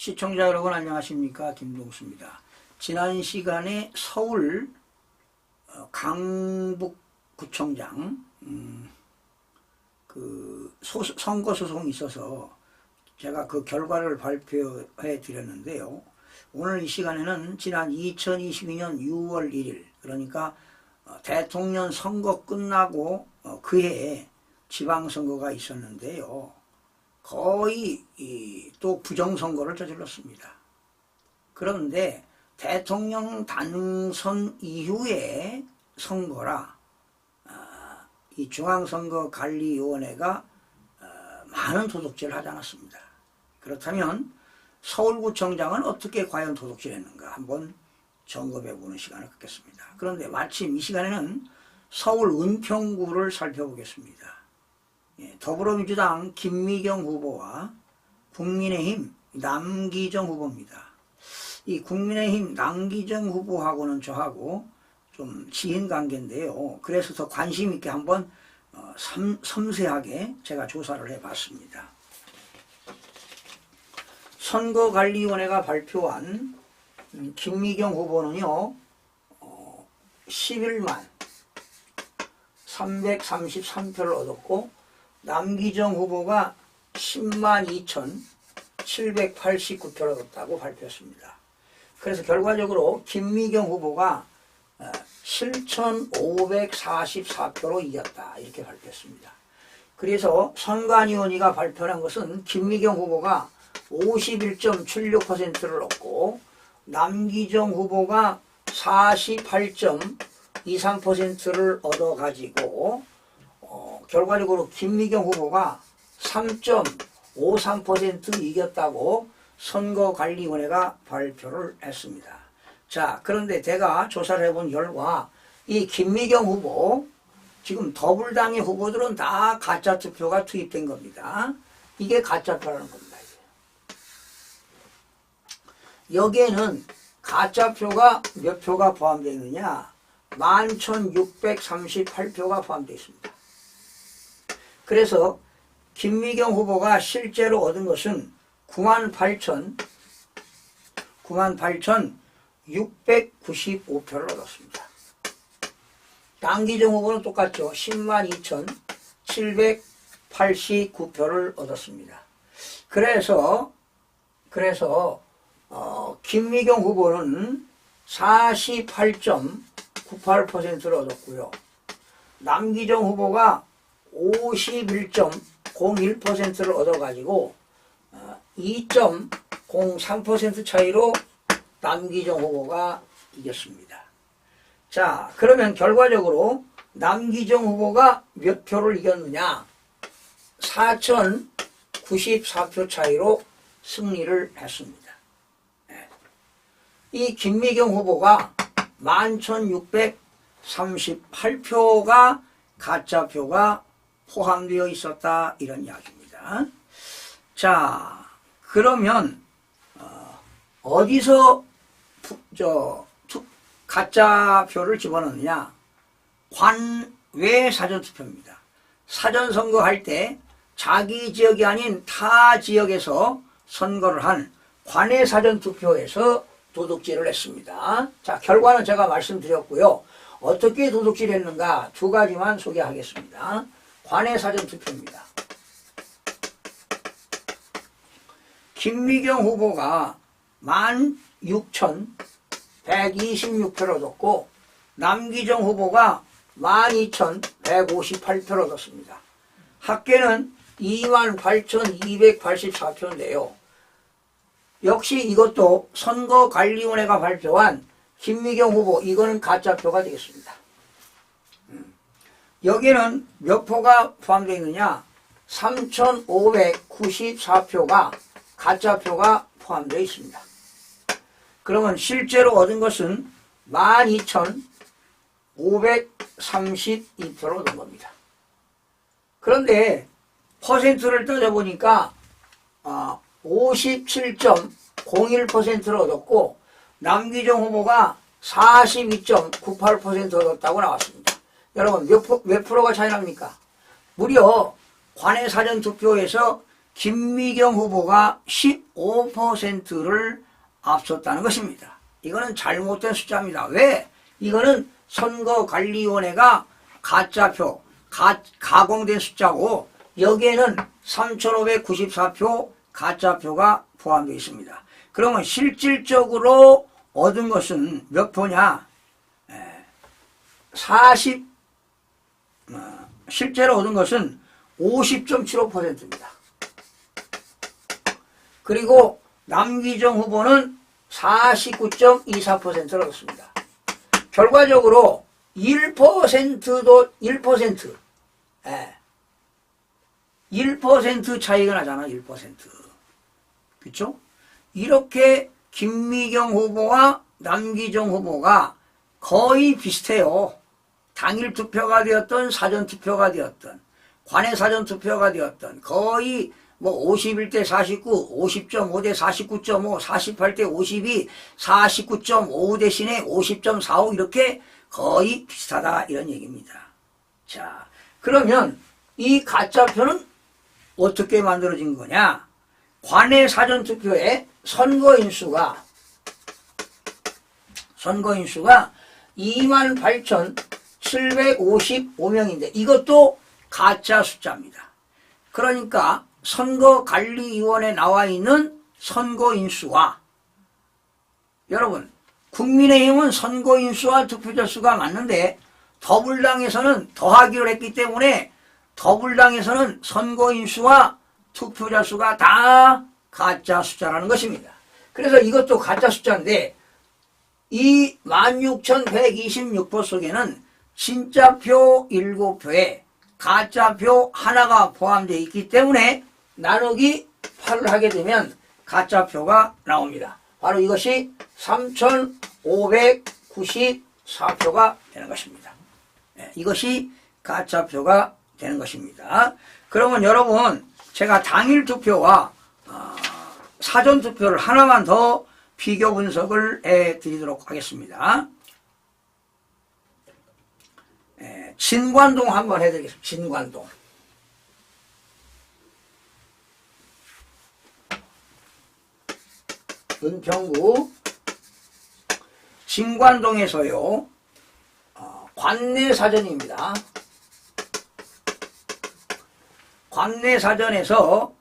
시청자 여러분 안녕하십니까 김동수입니다. 지난 시간에 서울 어, 강북구청장 음, 그 소- 선거 소송이 있어서 제가 그 결과를 발표해 드렸는데요. 오늘 이 시간에는 지난 2022년 6월 1일 그러니까 어, 대통령 선거 끝나고 어, 그해에 지방선거가 있었는데요. 거의 이 또 부정선거를 저질렀습니다. 그런데 대통령 당선 이후에 선거라 아, 이 중앙선거관리위원회가 어, 많은 도둑질을 하지 않았습니다. 그렇다면 서울구청장은 어떻게 과연 도둑질했는가 한번 점검해보는 시간을 갖겠습니다. 그런데 마침 이 시간에는 서울 은평구를 살펴보겠습니다. 예, 더불어민주당 김미경 후보와 국민의힘 남기정 후보입니다. 이 국민의힘 남기정 후보하고는 저하고 좀 지인 관계인데요. 그래서 더 관심 있게 한번 어, 섬, 섬세하게 제가 조사를 해봤습니다. 선거관리위원회가 발표한 음, 김미경 후보는요, 어, 11만 333표를 얻었고, 남기정 후보가 10만 2,789표를 얻었다고 발표했습니다. 그래서 결과적으로 김미경 후보가 어, 7,544표로 이겼다. 이렇게 발표했습니다. 그래서 선관위원회가 발표한 것은 김미경 후보가 51.76%를 얻고 남기정 후보가 48.23%를 얻어가지고 어, 결과적으로 김미경 후보가 3.53% 이겼다고 선거관리위원회가 발표를 했습니다. 자, 그런데 제가 조사를 해본 결과 이 김미경 후보 지금 더불당의 후보들은 다 가짜 투표가 투입된 겁니다. 이게 가짜 표라는 겁니다. 여기에는 가짜 표가 몇 표가 포함되어 있느냐? 11,638표가 포함되어 있습니다. 그래서 김미경 후보가 실제로 얻은 것은 98,000 98,695표를 얻었습니다. 남기정 후보는 똑같죠. 10만 2,789표를 얻었습니다. 그래서 그래서 어, 김미경 후보는 48.98%를 얻었고요. 남기정 후보가 51.01%를 얻어가지고 어, 2.03% 차이로 남기정 후보가 이겼습니다. 자, 그러면 결과적으로 남기정 후보가 몇 표를 이겼느냐? 4,094표 차이로 승리를 했습니다. 네. 이 김미경 후보가 11,638표가 가짜표가 포함되어 있었다 이런 이야기입니다. 자, 그러면 어, 디서 저 투- 가짜 표를 집어넣느냐? 관외 사전 투표입니다. 사전 선거 할 때 자기 지역이 아닌 타 지역에서 선거를 한 관외 사전 투표에서 도둑질을 했습니다. 자, 결과는 제가 말씀드렸고요. 어떻게 도둑질했는가 두 가지만 소개하겠습니다. 관외 사전 투표입니다. 김미경 후보가 16,126표를 얻었고 남기정 후보가 12,158표를 얻었습니다. 합계는 28,284표인데요. 역시 이것도 선거관리위원회가 발표한 김미경 후보 이거는 가짜표가 되겠습니다. 음. 여기는 몇 표가 포함되어 있느냐? 3,594표가 가짜표가 포함되어 있습니다. 그러면 실제로 얻은 것은 12,532표로 얻은 겁니다. 그런데 퍼센트를 따져보니까 아, 57.01%를 얻었고 남기정 후보가 42.98% 얻었다고 나왔습니다. 여러분 몇, 프로, 몇 프로가 차이 납니까? 무려 관외 사전 투표에서 김미경 후보가 15%를 앞섰다는 것입니다. 이거는 잘못된 숫자입니다. 왜? 이거는 선거관리위원회가 가짜표, 가, 가공된 숫자고 여기에는 3,594표 가짜표가 포함되어 있습니다. 그러면 실질적으로 얻은 것은 몇 표냐? 40, 어, 실제로 얻은 것은 50.75%입니다. 그리고 남기정 후보는 49.24%를 얻었습니다. 결과적으로 1%도 1% 예. 1% 차이가 나잖아 1% 그쵸? 이렇게 김미경 후보와 남기정 후보가 거의 비슷해요. 당일 투표가 되었던 사전 투표가 되었던 관내 사전 투표가 되었던 거의 뭐 51대 49, 50.5대 49.5, 48대 52, 49.5 대신에 50.45 이렇게 거의 비슷하다 이런 얘기입니다. 자, 그러면 이 가짜표는 어떻게 만들어진 거냐? 관내 사전 투표에 선거인 수가 선거인 수가 28,755명인데 이것도 가짜 숫자입니다. 그러니까 선거관리위원회에 나와 있는 선거인 수와 여러분 국민의힘은 선거인 수와 투표자 수가 맞는데 더불당에서는 더하기로 했기 때문에 더불당에서는 선거인 수와 투표자 수가 다 가짜 숫자라는 것입니다. 그래서 이것도 가짜 숫자인데 이 16,126표 속에는 진짜표 7표에 가짜표 하나가 포함되어 있기 때문에 나누기 8을 하게 되면 가짜표가 나옵니다. 바로 이것이 3,594표가 되는 것입니다. 네, 이것이 가짜표가 되는 것입니다. 그러면 여러분 제가 당일 투표와 어, 사전 투표를 하나만 더 비교 분석을 해 드리도록 하겠습니다. 에, 진관동 한번 해드리겠습니다. 진관동. 은평구 진관동에서요 어, 관내 사전입니다. 관내 사전에서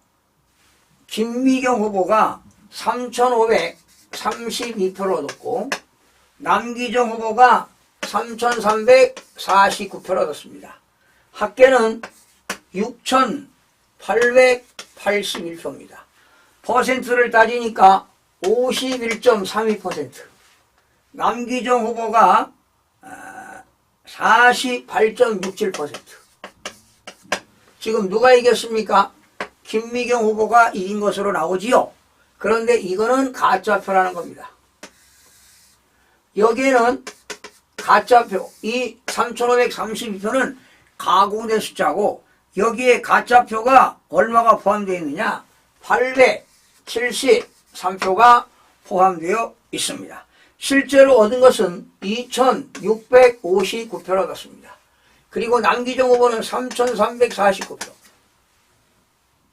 김미경 후보가 3,532표를 얻었고 남기정 후보가 3,349표를 얻었습니다. 합계는 6,881표입니다. 퍼센트를 따지니까 51.32%. 남기정 후보가 48.67%. 지금 누가 이겼습니까? 김미경 후보가 이긴 것으로 나오지요. 그런데 이거는 가짜표라는 겁니다. 여기에는 가짜표, 이 3,532표는 가공된 숫자고 여기에 가짜표가 얼마가 포함되어 있느냐? 873표가 포함되어 있습니다. 실제로 얻은 것은 2,659표를 얻었습니다. 그리고 남기정 후보는 3,349표.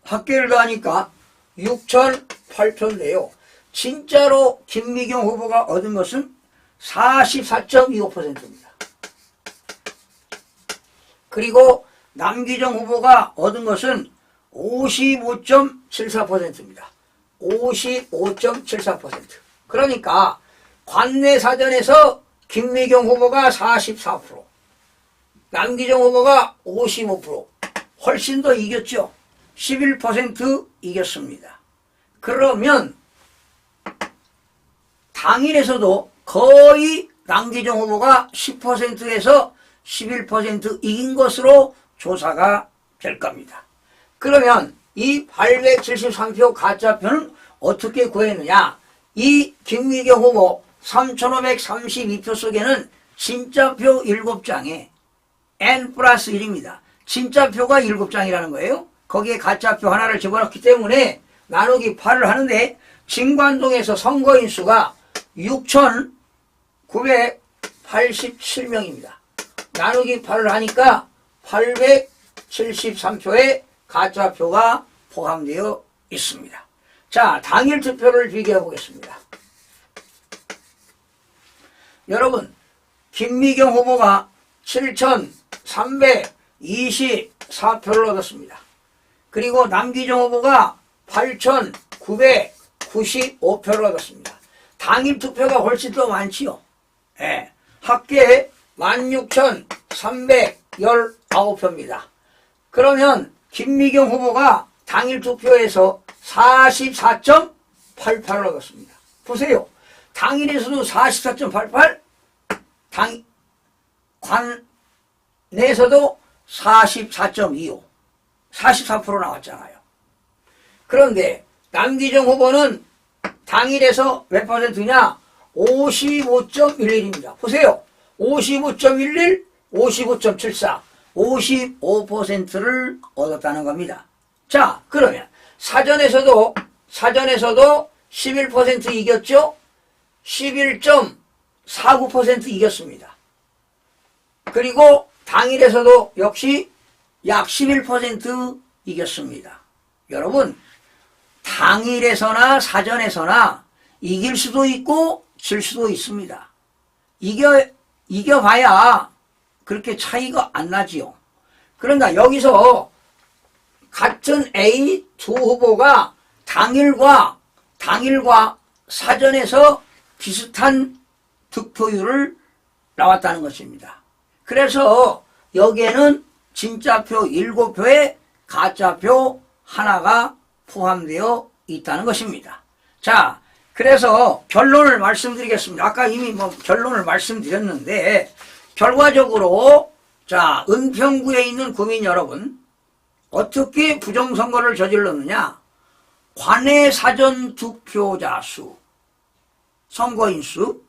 합계를 더하니까 6,008표인데요. 진짜로 김미경 후보가 얻은 것은 44.25%입니다. 그리고 남기정 후보가 얻은 것은 55.74%입니다. 55.74%. 그러니까 관내 사전에서 김미경 후보가 44%, 남기정 후보가 55%, 훨씬 더 이겼죠. 11% 이겼습니다. 그러면 당일에서도 거의 남기정 후보가 10%에서 11% 이긴 것으로 조사가 될 겁니다. 그러면 이 873표 가짜표는 어떻게 구했느냐? 이 김미경 후보 3,532표 속에는 진짜표 7장에 N 플러스 1입니다. 진짜표가 7장이라는 거예요. 거기에 가짜표 하나를 집어넣기 때문에 나누기 8을 하는데 진관동에서 선거인 수가 6,987명입니다. 나누기 8을 하니까 873표의 가짜표가 포함되어 있습니다. 자, 당일 투표를 비교해 보겠습니다. 여러분, 김미경 후보가 7,324표를 얻었습니다. 그리고 남기정 후보가 8,995표를 얻었습니다. 당일 투표가 훨씬 더 많지요. 예. 합계 16,319표입니다. 그러면 김미경 후보가 당일 투표에서 44.88을 얻었습니다. 보세요. 당일에서도 44.88, 당, 관 내에서도 44.25, 44% 나왔잖아요. 그런데 남기정 후보는 당일에서 몇 퍼센트냐? 55.11입니다. 보세요. 55.11, 55.74, 55%를 얻었다는 겁니다. 자, 그러면 사전에서도 사전에서도 11% 이겼죠? 11.49% 이겼습니다. 그리고 당일에서도 역시 약 11% 이겼습니다. 여러분, 당일에서나 사전에서나 이길 수도 있고 질 수도 있습니다. 이겨, 이겨봐야 그렇게 차이가 안 나지요. 그러니까 여기서 같은 A 두 후보가 당일과 당일과 사전에서 비슷한 득표율을 나왔다는 것입니다. 그래서 여기에는 진짜표 7표에 가짜표 하나가 포함되어 있다는 것입니다. 자, 그래서 결론을 말씀드리겠습니다. 아까 이미 뭐 결론을 말씀드렸는데 결과적으로 자, 은평구에 있는 구민 여러분 어떻게 부정선거를 저질렀느냐? 관내 사전 투표자 수, 선거인 수,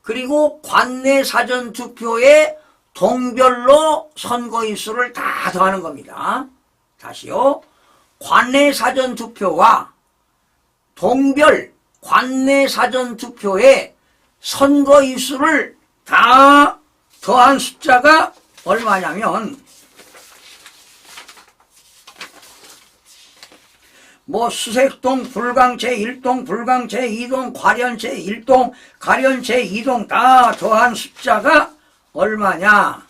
그리고 관내 사전 투표에 동별로 선거인 수를 다 더하는 겁니다. 다시요. 관내 사전 투표와 동별 관내 사전 투표에 선거인 수를 다 더한 숫자가 얼마냐면 뭐 수색동, 불강 제1동, 불강 제2동, 과련 제1동, 가련 제2동 다 더한 숫자가 얼마냐?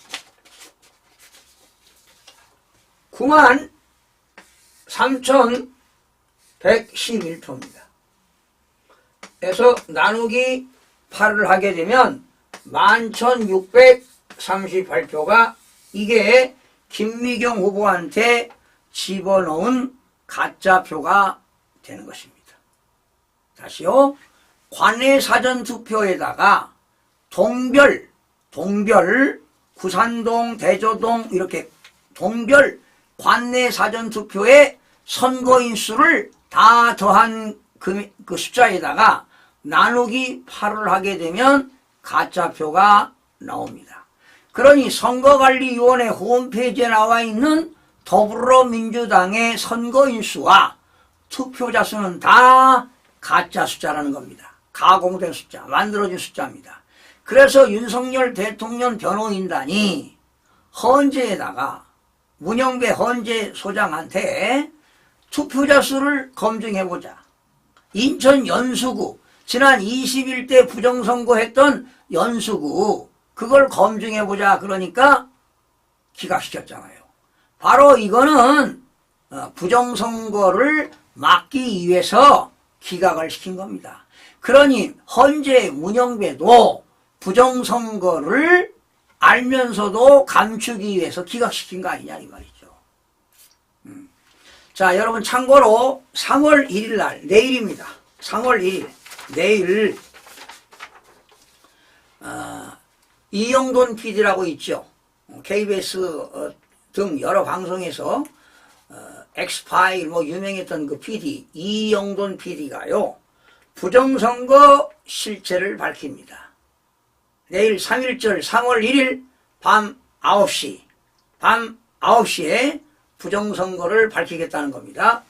9만 3,111표입니다. 그래서 나누기 8을 하게 되면 11,638표가 이게 김미경 후보한테 집어넣은 가짜표가 되는 것입니다. 다시요. 관내 사전 투표에다가 동별, 동별, 구산동, 대조동 이렇게 동별 관내 사전 투표에 선거인 수를 다 더한 그, 그 숫자에다가 나누기 8을 하게 되면 가짜표가 나옵니다. 그러니 선거관리위원회 홈페이지에 나와 있는 더불어민주당의 선거인 수와 투표자 수는 다 가짜 숫자라는 겁니다. 가공된 숫자, 만들어진 숫자입니다. 그래서 윤석열 대통령 변호인단이 헌재에다가 문영배 헌재 소장한테 투표자 수를 검증해보자. 인천 연수구, 지난 21대 부정선거 했던 연수구, 그걸 검증해보자. 그러니까 기각시켰잖아요. 바로 이거는 어, 부정선거를 막기 위해서 기각을 시킨 겁니다. 그러니 헌재 문영배도 부정선거를 알면서도 감추기 위해서 기각시킨 거 아니냐 이 말이죠. 음. 자 여러분 참고로 3월 1일 날 내일입니다. 3월 1일 내일 어, 이영돈 PD라고 있죠. KBS 어, 등 여러 방송에서 어, 엑스파일 뭐 유명했던 그 PD 이영돈 PD가요 부정선거 실체를 밝힙니다. 내일 3일절 3월 1일 밤 9시 밤 9시에 부정선거를 밝히겠다는 겁니다.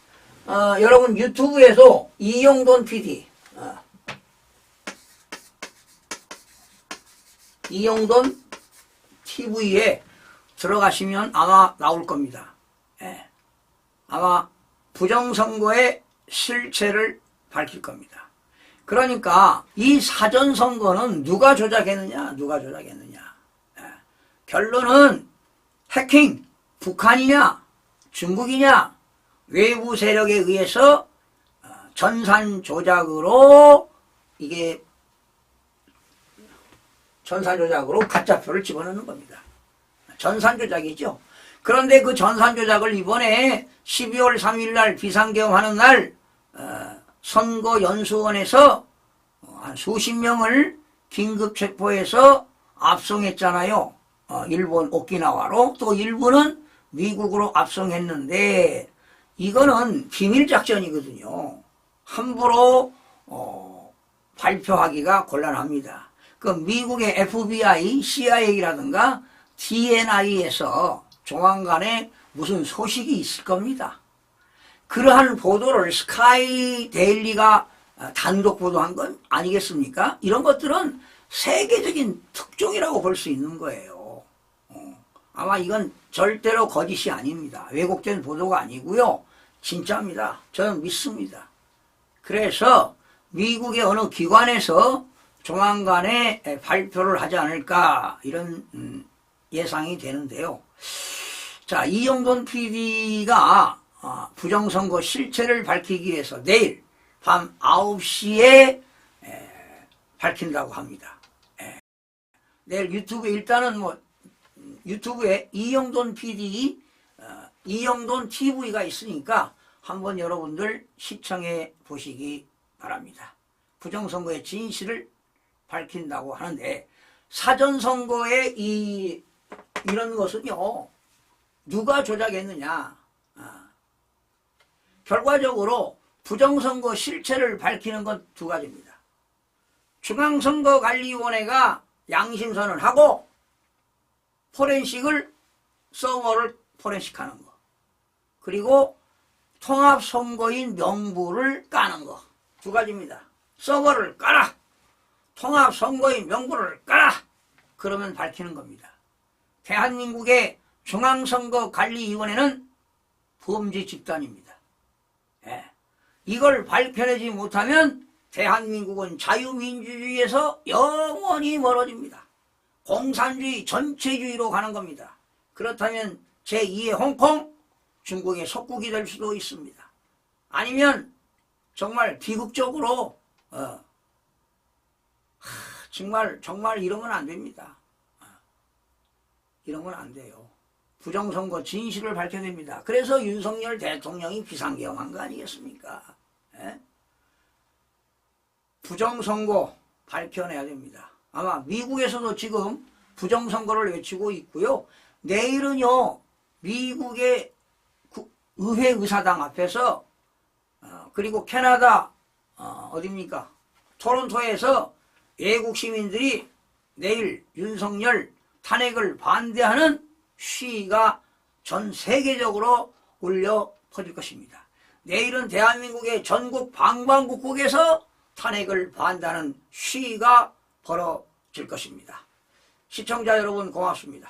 어, 여러분 유튜브에서 이영돈 PD 어, 이영돈 TV에 들어가시면 아마 나올 겁니다. 예. 아마 부정선거의 실체를 밝힐 겁니다. 그러니까 이 사전선거는 누가 조작했느냐, 누가 조작했느냐. 예. 결론은 해킹, 북한이냐, 중국이냐, 외부 세력에 의해서 어, 전산 조작으로 이게 전산 조작으로 가짜표를 집어넣는 겁니다. 전산 조작이죠. 그런데 그 전산 조작을 이번에 12월 3일 날 비상계엄하는 날 어, 선거 연수원에서 어, 한 수십 명을 긴급 체포해서 압송했잖아요. 어, 일본 오키나와로 또 일부는 미국으로 압송했는데 이거는 비밀 작전이거든요. 함부로 어, 발표하기가 곤란합니다. 그 미국의 FBI, CIA라든가 DNI에서 조만간에 무슨 소식이 있을 겁니다. 그러한 보도를 스카이 데일리가 단독 보도한 건 아니겠습니까? 이런 것들은 세계적인 특종이라고 볼 수 있는 거예요. 어, 아마 이건 절대로 거짓이 아닙니다. 왜곡된 보도가 아니고요. 진짜입니다. 저는 믿습니다. 그래서 미국의 어느 기관에서 조만간에 발표를 하지 않을까 이런 음, 예상이 되는데요. 자, 이영돈 PD가 어, 부정선거 실체를 밝히기 위해서 내일 밤 9시에 밝힌다고 합니다. 에. 내일 유튜브 일단은 뭐 음, 유튜브에 이영돈 PD, 어, 이영돈 TV가 있으니까 한번 여러분들 시청해 보시기 바랍니다. 부정선거의 진실을 밝힌다고 하는데 사전선거의 이 이런 것은요 누가 조작했느냐 아, 결과적으로 부정선거 실체를 밝히는 건 두 가지입니다. 중앙선거관리위원회가 양심선을 하고 포렌식을 서버를 포렌식하는 거 그리고 통합 선거인 명부를 까는 거 두 가지입니다. 서버를 까라 통합 선거인 명부를 까라 그러면 밝히는 겁니다. 대한민국의 중앙선거관리위원회는 범죄 집단입니다. 예. 이걸 밝혀내지 못하면 대한민국은 자유민주주의에서 영원히 멀어집니다. 공산주의 전체주의로 가는 겁니다. 그렇다면 제2의 홍콩, 중국의 속국이 될 수도 있습니다. 아니면 정말 비극적으로 어, 하, 정말 정말 이러면 안 됩니다. 이러면 안 돼요. 부정선거 진실을 밝혀야 됩니다. 그래서 윤석열 대통령이 비상계엄한 거 아니겠습니까? 예? 부정선거 밝혀내야 됩니다. 아마 미국에서도 지금 부정선거를 외치고 있고요. 내일은요, 미국의 구- 의회 의사당 앞에서, 어, 그리고 캐나다, 어, 어딥니까? 토론토에서 외국 시민들이 내일 윤석열 탄핵을 반대하는 시위가 전 세계적으로 울려 퍼질 것입니다. 내일은 대한민국의 전국 방방곡곡에서 탄핵을 반대하는 시위가 벌어 질 것입니다. 시청자 여러분 고맙습니다.